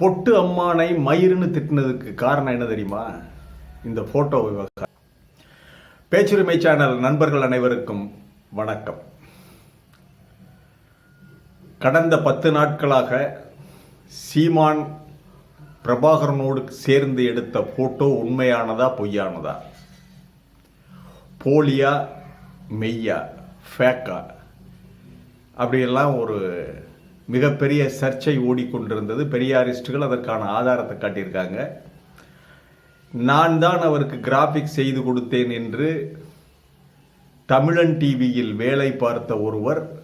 பொட்டு அம்மானை மயிருன்னு திட்டினதுக்கு காரணம் என்ன தெரியுமா? இந்த போட்டோ விவகாரம். பேச்சுரிமை சேனல் நண்பர்கள் அனைவருக்கும் வணக்கம். கடந்த பத்து நாட்களாக சீமான் பிரபாகரனோடு சேர்ந்து எடுத்த போட்டோ உண்மையானதா பொய்யானதா? போலியா மெய்யா ஃபேக்கா அப்படியெல்லாம் ஒரு மிகப்பெரிய சர்ச்சை ஓடிக்கொண்டிருந்தது. பெரியாரிஸ்டுகள் அதற்கான ஆதாரத்தை காட்டியிருக்காங்க. நான் தான் அவருக்கு கிராஃபிக் செய்து கொடுத்தேன் என்று தமிழன் டிவியில் வேலை பார்த்த ஒருவர்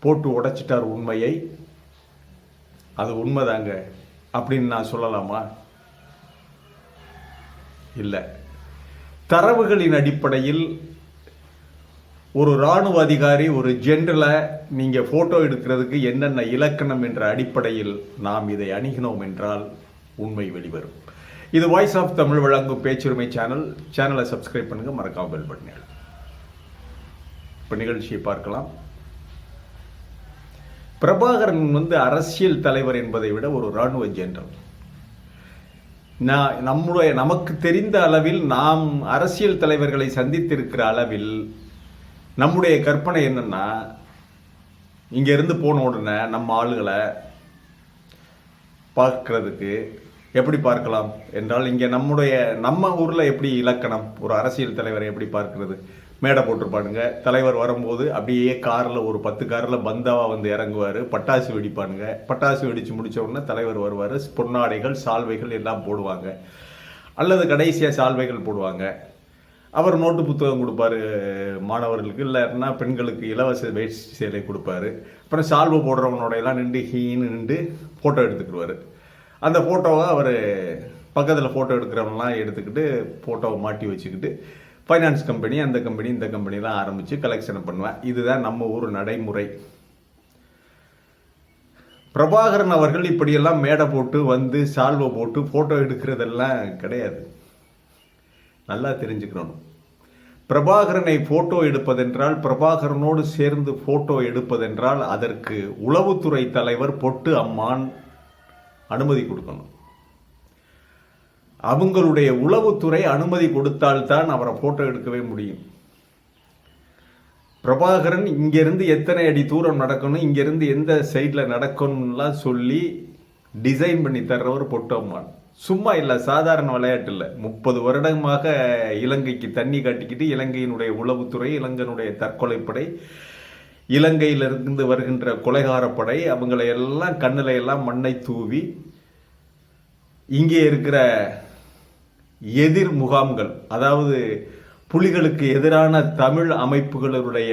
போட்டு உடைச்சிட்டார் உண்மையை. அது உண்மைதாங்க. அப்படின்னு நான் சொல்லலாமா? இல்லை. தரவுகளின் அடிப்படையில் ஒரு ராணுவ அதிகாரி ஒரு ஜென்ரலை நீங்கள் ஃபோட்டோ எடுக்கிறதுக்கு என்னென்ன இலக்கணம் என்ற அடிப்படையில் நாம் இதை அணுகினோம் என்றால் உண்மை வெளிவரும். இது வாய்ஸ் ஆஃப் தமிழ் வழங்கும் பேச்சுரிமை சேனல் சேனலை சப்ஸ்கிரைப் பண்ணுங்கள் மறக்காமல் பெல் பண்ணுங்கள் இப்போ நிகழ்ச்சியை பார்க்கலாம். பிரபாகரன் வந்து அரசியல் தலைவர் என்பதை விட ஒரு ராணுவ ஜென்ரல் நான் நம்முடைய நமக்கு தெரிந்த அளவில் நாம் அரசியல் தலைவர்களை சந்தித்திருக்கிற அளவில் நம்முடைய கற்பனை என்னென்னா இங்கேருந்து போன உடனே நம்ம ஆளுகளை பார்க்கறதுக்கு எப்படி பார்க்கலாம் என்றால் இங்கே நம்முடைய நம்ம ஊரில் எப்படி இலக்கணம் ஒரு அரசியல் தலைவரை எப்படி பார்க்கறது? மேடை போட்டிருப்பானுங்க தலைவர் வரும்போது அப்படியே காரில் ஒரு பத்து காரில் பந்தாவாக வந்து இறங்குவார். பட்டாசு வெடிப்பானுங்க. பட்டாசு வெடித்து முடிச்ச உடனே தலைவர் வருவார். பொன்னாடைகள் சால்வைகள் எல்லாம் போடுவாங்க. அல்லது கடைசியாக சால்வைகள் போடுவாங்க. அவர் நோட்டு புத்தகம் கொடுப்பாரு மாணவர்களுக்கு இல்லைன்னா பெண்களுக்கு இலவச வேஷ்டி சேலை கொடுப்பாரு. அப்புறம் சால்வு போடுறவனோடையெல்லாம் நின்று ஹீன்னு நின்று ஃபோட்டோ எடுத்துக்கிடுவார். அந்த ஃபோட்டோவை அவர் பக்கத்தில் ஃபோட்டோ எடுக்கிறவங்களாம் எடுத்துக்கிட்டு ஃபோட்டோவை மாட்டி வச்சுக்கிட்டு ஃபைனான்ஸ் கம்பெனி அந்த கம்பெனி இந்த கம்பெனிலாம் ஆரம்பித்து கலெக்ஷனை பண்ணுவேன். இதுதான் நம்ம ஊர் நடைமுறை. பிரபாகரன் அவர்கள் இப்படியெல்லாம் மேடை போட்டு வந்து சால்வை போட்டு ஃபோட்டோ எடுக்கிறதெல்லாம் கிடையாது. நல்லா தெரிஞ்சுக்கணும். பிரபாகரனை ஃபோட்டோ எடுப்பதென்றால் பிரபாகரனோடு சேர்ந்து ஃபோட்டோ எடுப்பதென்றால் அதற்கு உளவுத்துறை தலைவர் பொட்டு அம்மான் அனுமதி கொடுக்கணும். அவங்களுடைய உளவுத்துறை அனுமதி கொடுத்தால்தான் அவரை ஃபோட்டோ எடுக்கவே முடியும். பிரபாகரன் இங்கிருந்து எத்தனை அடி தூரம் நடக்கணும் இங்கிருந்து எந்த சைடில் நடக்கணும்லாம் சொல்லி டிசைன் பண்ணி தர்றவர் பொட்டு அம்மான். சும்மா இல்லை சாதாரண விளையாட்டு இல்லை. முப்பது வருடமாக இலங்கைக்கு தண்ணி காட்டிக்கிட்டு இலங்கையினுடைய உளவுத்துறை இலங்கையினுடைய தற்கொலைப்படை இலங்கையிலிருந்து வருகின்ற கொலைகாரப்படை அவங்களை எல்லாம் கண்ணில் எல்லாம் மண்ணை தூவி இங்கே இருக்கிற எதிர் முகாம்கள் அதாவது புலிகளுக்கு எதிரான தமிழ் அமைப்புகளுடைய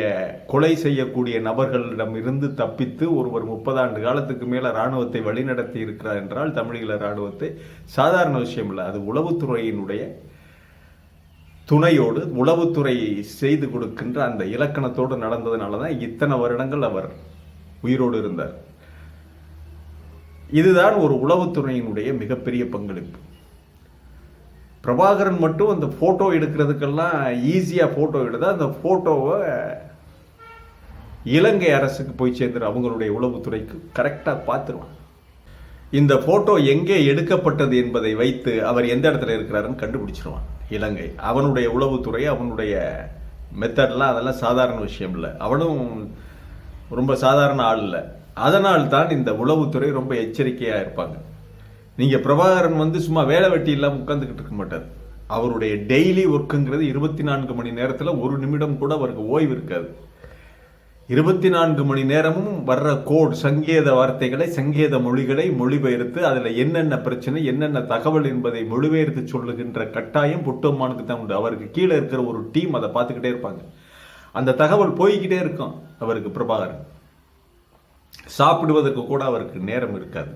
கொலை செய்யக்கூடிய நபர்களிடம் இருந்து தப்பித்து ஒருவர் முப்பது ஆண்டு காலத்துக்கு மேல ராணுவத்தை வழிநடத்தி இருக்கிறார் என்றால் தமிழீழ ராணுவத்தை சாதாரண விஷயம் இல்லை. அது உளவுத்துறையினுடைய துணையோடு உளவுத்துறை செய்து கொடுக்கின்ற அந்த இலக்கணத்தோடு நடந்ததுனால தான் இத்தனை வருடங்கள் அவர் உயிரோடு இருந்தார். இதுதான் ஒரு உளவுத்துறையினுடைய மிகப்பெரிய பங்களிப்பு. பிரபாகரன் மட்டும் அந்த ஃபோட்டோ எடுக்கிறதுக்கெல்லாம் ஈஸியாக ஃபோட்டோ எடுத்து அந்த ஃபோட்டோவை இலங்கை அரசுக்கு போய் சேர்ந்துரு அவங்களுடைய உளவுத்துறைக்கு கரெக்டாக பார்த்துருவான் இந்த ஃபோட்டோ எங்கே எடுக்கப்பட்டது என்பதை வைத்து அவர் எந்த இடத்துல இருக்கிறாருன்னு கண்டுபிடிச்சிருவான். இலங்கை. அவனுடைய உளவுத்துறை அவனுடைய மெத்தட்லாம் அதெல்லாம் சாதாரண விஷயம் இல்லை. அவனும் ரொம்ப சாதாரண ஆள் இல்லை. அதனால் தான் இந்த உளவுத்துறை ரொம்ப எச்சரிக்கையாக இருப்பாங்க. நீங்கள் பிரபாகரன் வந்து சும்மா வேலை வெட்டி இல்லாமல் உட்காந்துக்கிட்டு இருக்க மாட்டார். அவருடைய டெய்லி ஒர்க்குங்கிறது இருபத்தி நான்கு மணி நேரத்தில் ஒரு நிமிடம் கூட அவருக்கு ஓய்வு இருக்காது. இருபத்தி நான்கு மணி நேரமும் வர்ற கோட் சங்கேத வார்த்தைகளை சங்கேத மொழிகளை மொழிபெயர்த்து அதில் என்னென்ன பிரச்சனை என்னென்ன தகவல் என்பதை மொழிபெயர்த்து சொல்லுகின்ற கட்டாயம் புட்டோமானுக்கு தான் உண்டு. அவருக்கு கீழே இருக்கிற ஒரு டீம் அதை பார்த்துக்கிட்டே இருப்பாங்க. அந்த தகவல் போய்கிட்டே இருக்கும் அவருக்கு பிரபாகரன். சாப்பிடுவதற்கு கூட அவருக்கு நேரம் இருக்காது.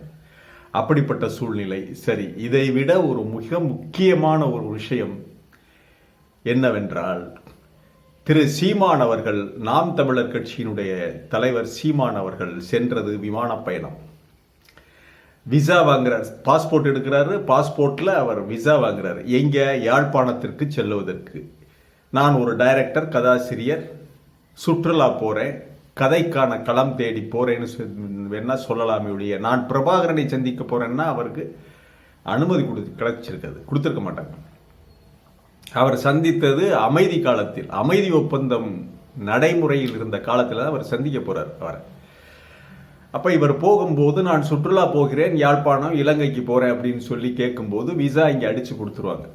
அப்படிப்பட்ட சூழ்நிலை. சரி இதை விட ஒரு மிக முக்கியமான ஒரு விஷயம் என்னவென்றால் திரு சீமான் அவர்கள் நாம் தமிழர் கட்சியினுடைய தலைவர் சீமான் அவர்கள் சென்றது விமான பயணம். விசா வாங்குறார் பாஸ்போர்ட் எடுக்கிறாரு பாஸ்போர்ட்ல அவர் விசா வாங்குறாரு. எங்க? யாழ்ப்பாணத்திற்கு செல்லுவதற்கு. நான் ஒரு டைரக்டர் கதாசிரியர் சுற்றுலா போறேன். கதைக்கான களம் தேடி போறேன்னு சொ- வேணா சொல்லலாமே ஒழிய. நான் பிரபாகரனை சந்திக்க போறேன்னா அவருக்கு அனுமதி கொடு கிடைச்சிருக்காது. கொடுத்துருக்க மாட்டாங்க. அவர் சந்தித்தது அமைதி காலத்தில் அமைதி ஒப்பந்தம் நடைமுறையில் இருந்த காலத்தில் தான் அவர் சந்திக்க போறார் அவரை. அப்போ இவர் போகும்போது நான் சுற்றுலா போகிறேன் யாழ்ப்பாணம் இலங்கைக்கு போகிறேன் அப்படின்னு சொல்லி கேட்கும்போது விசா இங்கே அடித்து கொடுத்துருவாங்க.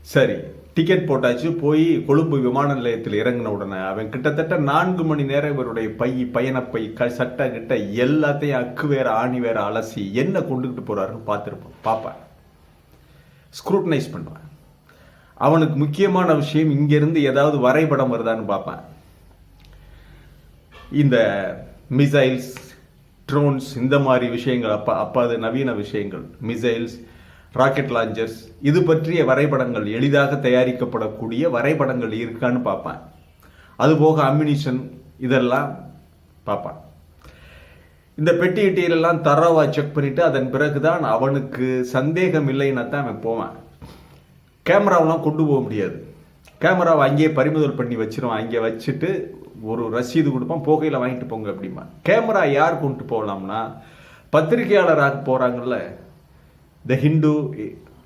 சரி டிக்கெட் போட்டாச்சு போய் கொழும்பு விமான நிலையத்தில் இறங்கின உடனே அவன் கிட்டத்தட்ட நான்கு மணி நேரம் இவருடைய பை பயணப்பை க சட்டை கிட்ட எல்லாத்தையும் அக்கு வேற ஆணி வேற அலசி என்ன கொண்டுகிட்டு போறாருன்னு பார்த்துருப்போம் பார்ப்பேன். ஸ்க்ரூட்டனைஸ் பண்ணுவேன். அவனுக்கு முக்கியமான விஷயம் இங்கிருந்து ஏதாவது வரைபடம் வருதான்னு பார்ப்பேன். இந்த மிசைல்ஸ் ட்ரோன்ஸ் இந்த மாதிரி விஷயங்கள் அப்போ அப்போ அது நவீன விஷயங்கள். மிசைல்ஸ் ராக்கெட் லான்ச்சர்ஸ் இது பற்றிய வரைபடங்கள் எளிதாக தயாரிக்கப்படக்கூடிய வரைபடங்கள் இருக்கான்னு பார்ப்பேன். அதுபோக அம்யூனிஷன் இதெல்லாம் பார்ப்பேன். இந்த பெட்டியிட்டியிலெல்லாம் இட்டியெல்லாம் தரவா செக் பண்ணிவிட்டு அதன் பிறகுதான் அவனுக்கு சந்தேகம் இல்லைன்னா தான் அவன் போவான். கேமராவெலாம் கொண்டு போக முடியாது. கேமராவை அங்கேயே பறிமுதல் பண்ணி வச்சிருவான். அங்கே வச்சுட்டு ஒரு ரசீது கொடுப்பான். போகையில் வாங்கிட்டு போங்க அப்படிமா கேமரா யார் கொண்டு போகலாம்னா பத்திரிகையாளராக போகிறாங்கல்ல the Hindu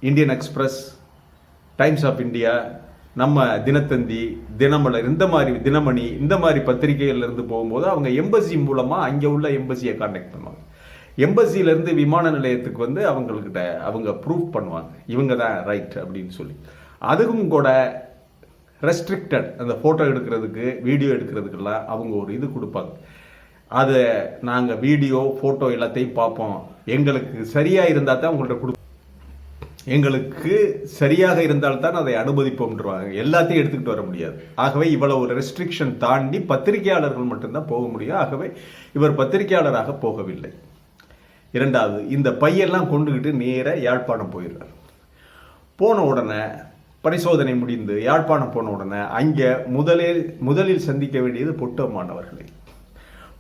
Indian Express Times of India நம்ம தினத்தந்தி தினமலர் இந்த மாதிரி தினமணி இந்த மாதிரி பத்திரிகைகள்ல இருந்து போகும்போது அவங்க எம்பசி மூலமாக அங்கே உள்ள எம்பசியை காண்டாக்ட் பண்ணுவாங்க. எம்பசியிலேருந்து விமான நிலையத்துக்கு வந்து அவங்கக்கிட்ட அவங்க ப்ரூஃப் பண்ணுவாங்க. இவங்க தான் ரைட் அப்படின்னு சொல்லி. அதுக்கும் கூட ரெஸ்ட்ரிக்டட் அந்த ஃபோட்டோ எடுக்கிறதுக்கு வீடியோ எடுக்கிறதுக்கெல்லாம் அவங்க ஒரு இது கொடுப்பாங்க. அதை நாங்கள் வீடியோ ஃபோட்டோ எல்லாத்தையும் பார்ப்போம். எங்களுக்கு சரியாக இருந்தால் தான் உங்கள்கிட்ட கொடு எங்களுக்கு சரியாக இருந்தால்தான் அதை அனுமதிப்போம்ன்றவாங்க. எல்லாத்தையும் எடுத்துக்கிட்டு வர முடியாது. ஆகவே இவ்வளவு ஒரு ரெஸ்ட்ரிக்ஷன் தாண்டி பத்திரிகையாளர்கள் மட்டும்தான் போக முடியும். ஆகவே இவர் பத்திரிகையாளராக போகவில்லை. இரண்டாவது இந்த பையெல்லாம் கொண்டுக்கிட்டு நேராக யாழ்ப்பாணம் போயிடுறார். போன உடனே பரிசோதனை முடிந்து யாழ்ப்பாணம் போன உடனே அங்கே முதலில் முதலில் சந்திக்க வேண்டியது பொட்டம்மான்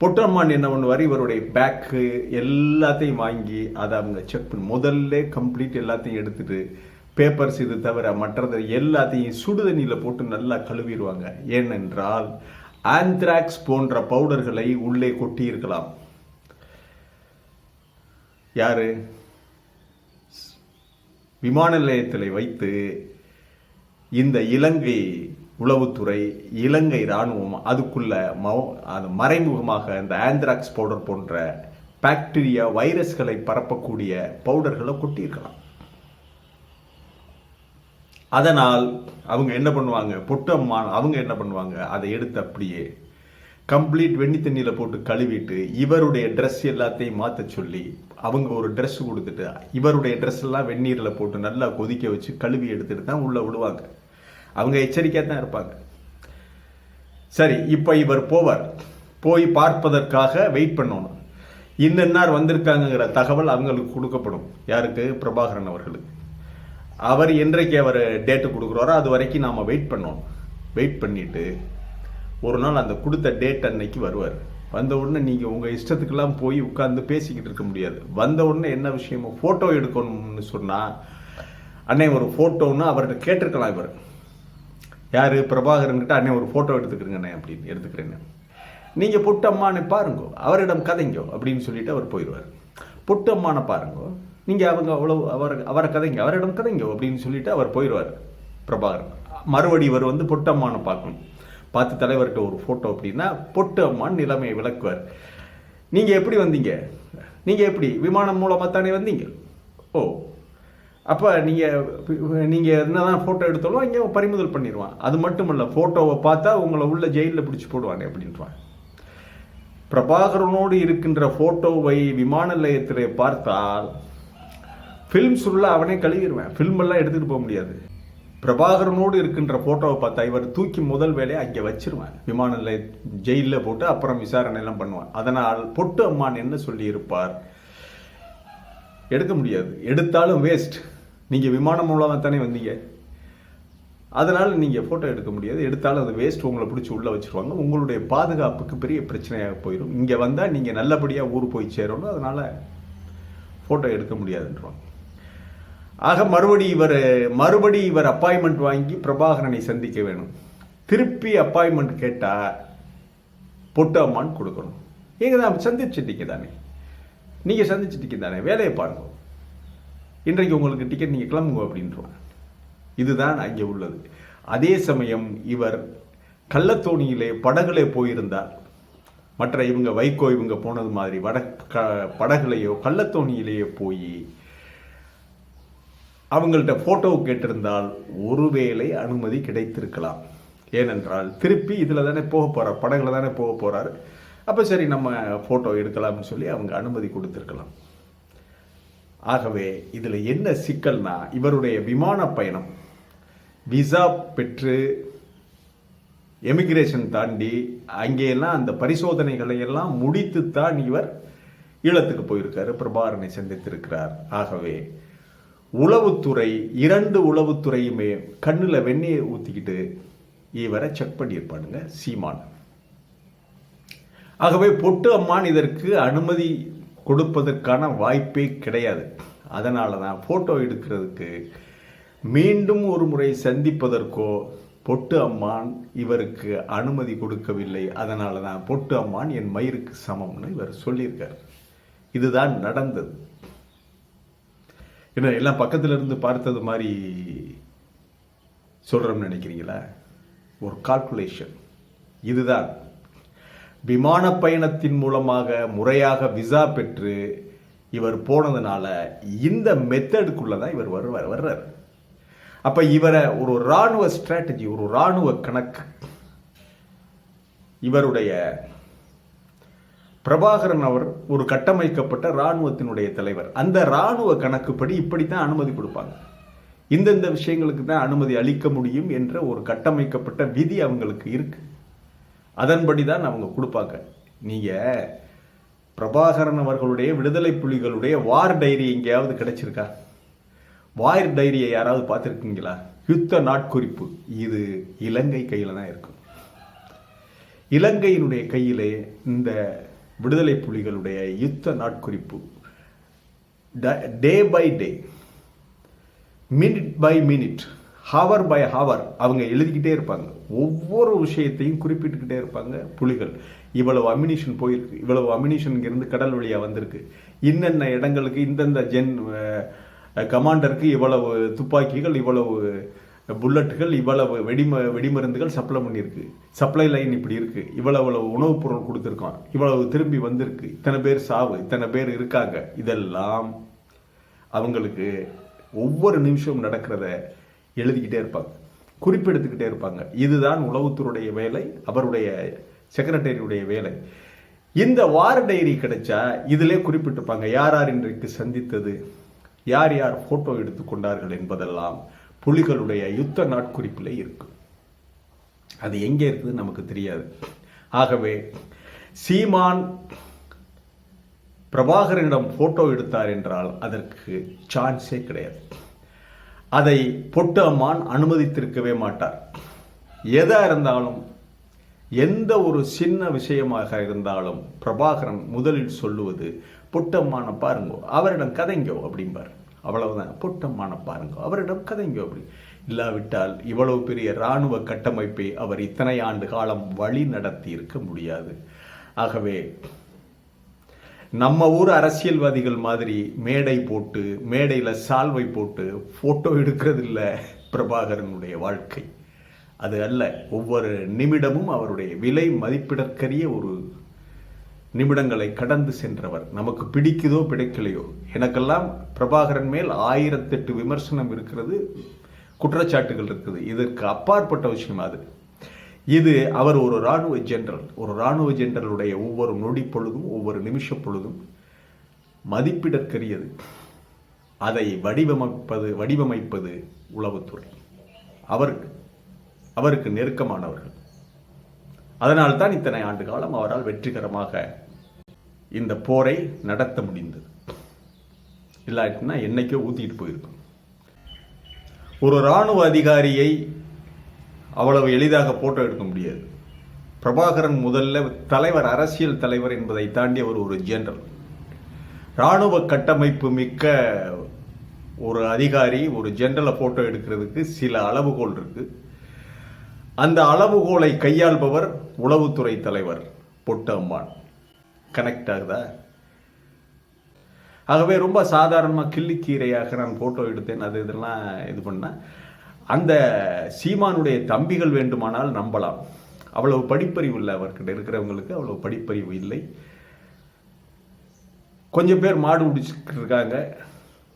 அவர்களை பொட்டம்மான் என்ன பண்ணுவார்? இவருடைய பேக்கு எல்லாத்தையும் வாங்கி அதை அவங்க செக் பண்ணி முதல்ல கம்ப்ளீட் எல்லாத்தையும் எடுத்துட்டு பேப்பர்ஸ் இது தவிர மற்றது எல்லாத்தையும் சுடுதண்ணியில் போட்டு நல்லா கழுவிடுவாங்க. ஏனென்றால் ஆந்த்ராக்ஸ் போன்ற பவுடர்களை உள்ளே கொட்டியிருக்கலாம் யாரு? விமான நிலையத்தில் வைத்து இந்த இலங்கை உளவுத்துறை இலங்கை இராணுவம் அதுக்குள்ள மௌ- அது மறைமுகமாக இந்த ஆந்த்ராக்ஸ் பவுடர் போன்ற பாக்டீரியா வைரஸ்களை பரப்பக்கூடிய பவுடர்களை கொட்டியிருக்கலாம். அதனால் அவங்க என்ன பண்ணுவாங்க? பொட்டம்மான் அவங்க என்ன பண்ணுவாங்க? அதை எடுத்து அப்படியே கம்ப்ளீட் வெண்ணி தண்ணியில் போட்டு கழுவிட்டு இவருடைய ட்ரெஸ் எல்லாத்தையும் மாற்ற சொல்லி அவங்க ஒரு ட்ரெஸ் கொடுத்துட்டு இவருடைய ட்ரெஸ் எல்லாம் வெந்நீரில் போட்டு நல்லா கொதிக்க வச்சு கழுவி எடுத்துட்டு தான் உள்ளே விடுவாங்க. அவங்க எச்சரிக்கையாக தான் இருப்பாங்க. சரி இப்போ இவர் போவார். போய் பார்ப்பதற்காக வெயிட் பண்ணணும். இன்னார் வந்திருக்காங்கங்கிற தகவல் அவங்களுக்கு கொடுக்கப்படும். யாருக்கு? பிரபாகரன் அவர்களுக்கு. அவர் என்றைக்கு அவர் டேட்டு கொடுக்குறாரோ அது வரைக்கும் நாம் வெயிட் பண்ணோம் வெயிட் பண்ணிட்டு ஒரு நாள் அந்த கொடுத்த டேட் அன்னைக்கு வருவார். வந்த உடனே நீங்கள் உங்கள் இஷ்டத்துக்கெல்லாம் போய் உட்காந்து பேசிக்கிட்டு இருக்க முடியாது. வந்த உடனே என்ன விஷயமோ ஃபோட்டோ எடுக்கணும்னு சொன்னால் அன்னை ஒரு ஃபோட்டோன்னு அவர்கிட்ட கேட்டிருக்கலாம் இவர். யார்? பிரபாகரன்கிட்ட அண்ணே ஒரு ஃபோட்டோ எடுத்துக்கிறேங்கண்ணே அப்படின்னு எடுத்துக்கிறேன்னு நீங்கள் புட்டம்மானு பாருங்கோ அவரிடம் கதைங்கோ அப்படின்னு சொல்லிட்டு அவர் போயிடுவார். புட்டம்மானை பாருங்கோ நீங்கள் அவங்க அவ்வளோ அவர் அவரை கதைங்க அவரிடம் கதைங்கோ அப்படின்னு சொல்லிட்டு அவர் போயிடுவார் பிரபாகரன். மறுபடி இவர் வந்து பொட்டம்மானை பார்க்கணும். பார்த்து தலைவர்கிட்ட ஒரு ஃபோட்டோ அப்படின்னா பொட்டு அம்மான் நிலைமையை விளக்குவார். நீங்கள் எப்படி வந்தீங்க? நீங்கள் எப்படி விமானம் மூலமாக தானே வந்தீங்க? ஓ அப்போ நீங்கள் நீங்கள் என்னதான் ஃபோட்டோ எடுத்தாலும் இங்கே பறிமுதல் பண்ணிடுவான். அது மட்டும் இல்லை ஃபோட்டோவை பார்த்தா உங்களை உள்ள ஜெயிலில் பிடிச்சி போடுவானே அப்படின்றான். பிரபாகரனோடு இருக்கின்ற ஃபோட்டோவை விமான நிலையத்தில் பார்த்தால் ஃபில்ம்ஸ் உள்ள அவனே கழுவிடுவேன். ஃபில்ம் எல்லாம் எடுத்துகிட்டு போக முடியாது. பிரபாகரனோடு இருக்கின்ற ஃபோட்டோவை பார்த்தா இவர் தூக்கி முதல் வேலையை அங்கே வச்சிருவேன். விமான நிலைய ஜெயிலில் போட்டு அப்புறம் விசாரணை எல்லாம் பண்ணுவான். அதனால் பொட்டு அம்மான் என்ன சொல்லியிருப்பார்? எடுக்க முடியாது. எடுத்தாலும் வேஸ்ட் நீங்கள் விமானம் மூலமாக தானே வந்தீங்க. அதனால் நீங்கள் ஃபோட்டோ எடுக்க முடியாது. எடுத்தாலும் அது வேஸ்ட் உங்களை பிடிச்சி உள்ளே வச்சுருவாங்க. உங்களுடைய பாதுகாப்புக்கு பெரிய பிரச்சனையாக போயிடும் இங்கே வந்தால் நீங்கள் நல்லபடியாக ஊர் போய் சேரணும். அதனால் ஃபோட்டோ எடுக்க முடியாதுன்றாங்க ஆக மறுபடி இவர் மறுபடி இவர் அப்பாயின்மெண்ட் வாங்கி பிரபாகரனை சந்திக்க வேணும். திருப்பி அப்பாயின்மெண்ட் கேட்டால் பொட்டு அம்மான் கொடுக்கணும். ஏங்க தான் சந்திச்சிட்டீங்க தானே. நீங்கள் சந்திச்சிட்டீங்க தானே. வேலையை பாருங்க. இன்றைக்கு உங்களுக்கு டிக்கெட் நீங்கள் கிளம்புங்க அப்படின்றோம். இதுதான் அங்கே உள்ளது. அதே சமயம் இவர் கள்ளத்தோணியிலே படகுலே போயிருந்தார். மற்ற இவங்க வைகோ இவங்க போனது மாதிரி வட க படகுலையோ கள்ளத்தோணியிலேயோ போய் அவங்கள்ட்ட ஃபோட்டோ கேட்டிருந்தால் ஒருவேளை அனுமதி கிடைத்திருக்கலாம். ஏனென்றால் திருப்பி இதில் தானே போக போகிறார் படகுல தானே போக போகிறார் அப்போ சரி நம்ம ஃபோட்டோ எடுக்கலாம்னு சொல்லி அவங்க அனுமதி கொடுத்துருக்கலாம். ஆகவே இதில் என்ன சிக்கல்னா இவருடைய விமான பயணம். விசா பெற்று எமிக்ரேஷன் தாண்டி அங்கேயெல்லாம் அந்த பரிசோதனைகளை எல்லாம் முடித்து தான் இவர் ஈழத்துக்கு போயிருக்காரு பிரபாகரனை சந்தித்திருக்கிறார். ஆகவே உளவுத்துறை இரண்டு உளவுத்துறையுமே கண்ணில் வெந்நீர் ஊற்றிக்கிட்டு இவரை செக் பண்ணியிருப்பானுங்க சீமான். ஆகவே பொட்டு அம்மான் இதற்கு அனுமதி கொடுப்பதற்கான வாய்ப்பே கிடையாது. அதனால தான் ஃபோட்டோ எடுக்கிறதுக்கு மீண்டும் ஒரு முறை சந்திப்பதற்கோ பொட்டு அம்மான் இவருக்கு அனுமதி கொடுக்கவில்லை. அதனால தான் பொட்டு அம்மான் என் மயிருக்கு சமம்னு இவர் சொல்லியிருக்கார். இதுதான் நடந்தது. என்ன எல்லாம் பக்கத்தில் இருந்து பார்த்தது மாதிரி சொல்கிறோம்னு நினைக்கிறீங்களா? ஒரு கால்குலேஷன் இதுதான். விமான பயணத்தின் மூலமாக முறையாக விசா பெற்று இவர் போனதுனால இந்த மெத்தடுக்குள்ளே தான் இவர் வருவார் வர்றார். அப்போ இவரை ஒரு ராணுவ ஸ்ட்ராட்டஜி ஒரு ராணுவ கணக்கு. இவருடைய பிரபாகரன் அவர் ஒரு கட்டமைக்கப்பட்ட ராணுவத்தினுடைய தலைவர். அந்த ராணுவ கணக்குப்படி இப்படித்தான் அனுமதி கொடுப்பாங்க. இந்தந்த விஷயங்களுக்கு தான் அனுமதி அளிக்க முடியும் என்ற ஒரு கட்டமைக்கப்பட்ட விதி அவங்களுக்கு இருக்குது அதன்படி தான் அவங்க கொடுப்பாங்க. நீங்கள் பிரபாகரன் அவர்களுடைய விடுதலை புலிகளுடைய வார் டைரி எங்கேயாவது கிடைச்சிருக்கா? வார் டைரியை யாராவது பார்த்துருக்கீங்களா? யுத்த நாட்குறிப்பு. இது இலங்கை கையில் தான் இருக்கும். இலங்கையினுடைய கையிலே இந்த விடுதலை புலிகளுடைய யுத்த நாட்குறிப்பு. Day by day minute by minute hour by hour அவங்க எழுதிக்கிட்டே இருப்பாங்க. ஒவ்வொரு விஷயத்தையும் குறிப்பிட்டுக்கிட்டே இருப்பாங்க புலிகள். இவ்வளவு அமினிஷன் போயிருக்கு இவ்வளவு அமினிஷன் இருந்து கடல் வழியாக வந்திருக்கு. இன்னென்ன இடங்களுக்கு இந்தந்த ஜென் கமாண்டருக்கு இவ்வளவு துப்பாக்கிகள் இவ்வளவு புல்லட்டுகள் இவ்வளவு வெடிம வெடிமருந்துகள் சப்ளை பண்ணியிருக்கு. சப்ளை லைன் இப்படி இருக்கு. இவ்வளவு இவ்வளவு உணவுப் பொருள் கொடுத்துருக்கோம் இவ்வளவு திரும்பி வந்திருக்கு. இத்தனை பேர் சாவு இத்தனை பேர் இருக்காங்க. இதெல்லாம் அவங்களுக்கு ஒவ்வொரு நிமிஷம் நடக்கிறத எழுதிக்கிட்டே இருப்பாங்க. குறிப்பெடுத்துக்கிட்டே இருப்பாங்க. இதுதான் உளவுத்துறையுடைய வேலை அவருடைய செக்ரட்டரியுடைய வேலை. இந்த வார டைரி கிடைச்சா இதிலே குறிப்பிட்டிருப்பாங்க யார் யார் இன்றைக்கு சந்தித்தது யார் யார் போட்டோ எடுத்துக்கொண்டார்கள் என்பதெல்லாம் புலிகளுடைய யுத்த நாட்குறிப்பிலே இருக்கும் அது எங்கே இருக்குது நமக்கு தெரியாது. ஆகவே சீமான் பிரபாகரனிடம் போட்டோ எடுத்தார் என்றால் அதற்கு சான்ஸே கிடையாது. அதை பொட்டு அம்மான் அனுமதித்திருக்கவே மாட்டார். எதா இருந்தாலும் எந்த ஒரு சின்ன விஷயமாக இருந்தாலும் பிரபாகரன் முதலில் சொல்லுவது பொட்டம்மான பாருங்கோ அவரிடம் கதைங்கோ அப்படிம்பார். அவ்வளவுதான். பொட்டம்மான பாருங்கோ அவரிடம் கதைங்கோ அப்படி. இல்லாவிட்டால் இவ்வளவு பெரிய இராணுவ கட்டமைப்பை அவர் இத்தனை ஆண்டு காலம் வழி நடத்தி இருக்க முடியாது. ஆகவே நம்ம ஊர் அரசியல்வாதிகள் மாதிரி மேடை போட்டு மேடையில் சால்வை போட்டு ஃபோட்டோ எடுக்கிறது இல்லை பிரபாகரனுடைய வாழ்க்கை. அது அல்ல ஒவ்வொரு நிமிடமும் அவருடைய விலை மதிப்பிடற்கரிய ஒரு நிமிடங்களை கடந்து சென்றவர். நமக்கு பிடிக்குதோ பிடிக்கலையோ? எனக்கெல்லாம் பிரபாகரன் மேல் ஆயிரத்தெட்டு விமர்சனம் இருக்கிறது குற்றச்சாட்டுகள் இருக்குது. இதற்கு அப்பாற்பட்ட விஷயம் அது. இது அவர் ஒரு இராணுவ ஜெனரல் ஒரு இராணுவ ஜெனரலுடைய ஒவ்வொரு நொடி பொழுதும் ஒவ்வொரு நிமிஷ பொழுதும் மதிப்பிடற்கரியது. அதை வடிவமைப்பது வடிவமைப்பது உளவுத்துறை. அவர் அவருக்கு நெருக்கமானவர்கள். அதனால் தான் இத்தனை ஆண்டு காலம் அவரால் வெற்றிகரமாக இந்த போரை நடத்த முடிந்தது. இல்லாட்டினா என்னைக்கோ ஊத்திட்டு போயிருக்கும். ஒரு இராணுவ அதிகாரியை அவ்வளவு எளிதாக போட்டோ எடுக்க முடியாது. பிரபாகரன் முதல்ல தலைவர் அரசியல் தலைவர் என்பதை தாண்டி அவர் ஒரு ஜெனரல் இராணுவ கட்டமைப்பு மிக்க ஒரு அதிகாரி ஒரு ஜெனரலை போட்டோ எடுக்கிறதுக்கு சில அளவுகோல் இருக்கு. அந்த அளவுகோலை கையாள்பவர் உளவுத்துறை தலைவர் பொட்டு அம்மான். கனெக்ட் ஆகுதா ஆகவே ரொம்ப சாதாரணமாக கிள்ளிக்கீரையாக நான் ஃபோட்டோ எடுத்தேன். அது இதெல்லாம் இது பண்ணேன். அந்த சீமானுடைய தம்பிகள் வேண்டுமானால் நம்பலாம். அவ்வளவு படிப்பறிவு இல்லை அவர்கிட்ட இருக்கிறவங்களுக்கு அவ்வளவு படிப்பறிவு இல்லை. கொஞ்சம் பேர் மாடு பிடிச்சிக்கிட்டு இருக்காங்க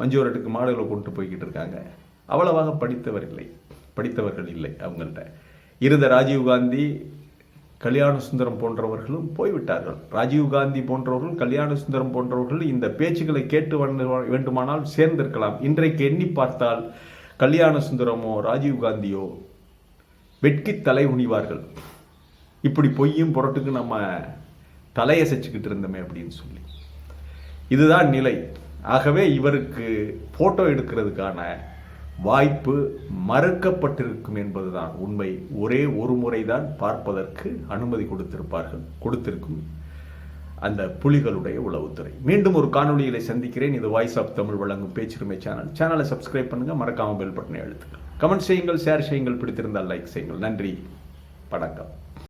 மஞ்சூரட்டுக்கு மாடுகளை கொண்டு போய்கிட்டு இருக்காங்க. அவ்வளவாக படித்தவர் இல்லை. படித்தவர்கள் இல்லை அவங்கள்ட்ட. இருந்த ராஜீவ்காந்தி கல்யாண சுந்தரம் போன்றவர்களும் போய்விட்டார்கள். ராஜீவ்காந்தி போன்றவர்கள் கல்யாண சுந்தரம் போன்றவர்கள் இந்த பேச்சுக்களை கேட்டு வந்து வேண்டுமானால் சேர்ந்திருக்கலாம். இன்றைக்கு எண்ணி பார்த்தால் கல்யாண சுந்தரமோ ராஜீவ்காந்தியோ வெட்கி தலை உணிவார்கள். இப்படி பொய்யும் புரட்டுக்கு நம்ம தலையசைச்சுக்கிட்டு இருந்தோமே அப்படின்னு சொல்லி. இதுதான் நிலை. ஆகவே இவருக்கு போட்டோ எடுக்கிறதுக்கான வாய்ப்பு மறுக்கப்பட்டிருக்கும் என்பதுதான் உண்மை. ஒரே ஒரு முறைதான் பார்ப்பதற்கு அனுமதி கொடுத்திருப்பார்கள் கொடுத்திருக்கும். அந்த புலிகளுடைய உளவுத்துறை. மீண்டும் ஒரு காணொளிகளை சந்திக்கிறேன். இது வாய்ஸ் ஆஃப் தமிழ் வழங்கும் பேச்சுரிமை சேனல் சேனலை சப்ஸ்கிரைப் பண்ணுங்க. மறக்காம பெல் பட்டனை எழுத்துக்கள் கமெண்ட் செய்யுங்கள் ஷேர் செய்யுங்கள். பிடித்திருந்தால் லைக் செய்யுங்கள். நன்றி. வணக்கம்.